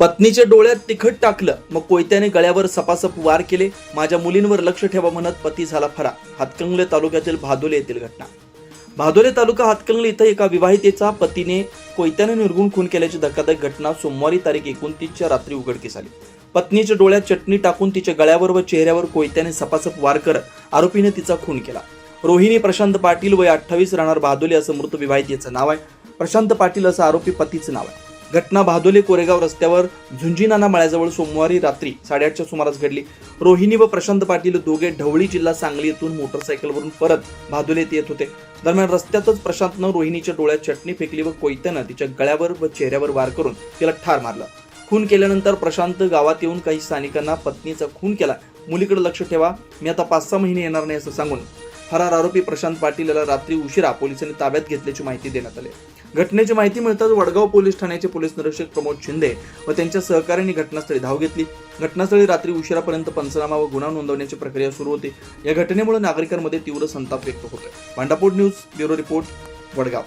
पत्नीच्या डोळ्यात तिखट टाकलं. मग कोयत्याने गळ्यावर सपासप वार केले. माझ्या मुलींवर लक्ष ठेवा म्हणत पती झाला फरा हातकंगले तालुक्यातील भादोले येथील घटना. भादोले तालुका हातकंगले इथं एका विवाहितेचा पतीने कोयत्याने निर्गुण खून केल्याची धक्कादायक घटना सोमवारी तारीख एकोणतीसच्या रात्री उघडकीस आली. पत्नीच्या डोळ्यात चटणी टाकून तिच्या गळ्यावर व चेहऱ्यावर कोयत्याने सपासप वार करत आरोपीने तिचा खून केला. रोहिणी प्रशांत पाटील वय अठ्ठावीस राहणार भादोले असं मृत विवाहितेचं नाव आहे. प्रशांत पाटील असं आरोपी पतीचं नाव आहे. घटना भादोले कोरेगाव रस्त्यावर झुंजीनाना मळ्याजवळ सोमवारी रात्री साडेआठच्या सुमारास घडली. रोहिणी व प्रशांत पाटील दोघे ढवळी जिल्हा सांगली येथून मोटरसायकलवरून परत भादोले येत होते. दरम्यान रस्त्यातच प्रशांतनं रोहिणीच्या डोळ्यात चटणी फेकली व कोयत्यानं तिच्या गळ्यावर व चेहऱ्यावर वार करून तिला ठार मारलं. खून केल्यानंतर प्रशांत गावात येऊन काही स्थानिकांना पत्नीचा खून केला. मुलीकडे लक्ष ठेवा मी आता पाच सहा महिने येणार नाही असं सांगून फरार आरोपी प्रशांत पाटील याला रात्री उशिरा पोलिसांनी ताब्यात घेतल्याची माहिती देण्यात आली. घटनेची माहिती मिळताच वडगाव पोलीस ठाण्याचे पोलीस निरीक्षक प्रमोद शिंदे व त्यांच्या सहकाऱ्यांनी घटनास्थळी धाव घेतली. घटनास्थळी रात्री उशिरापर्यंत पंचनामा व गुन्हा नोंदवण्याची प्रक्रिया सुरू होती. या घटनेमुळे नागरिकांमध्ये तीव्र संताप व्यक्त होतोय. Bhandapur news bureau report Wadgaon.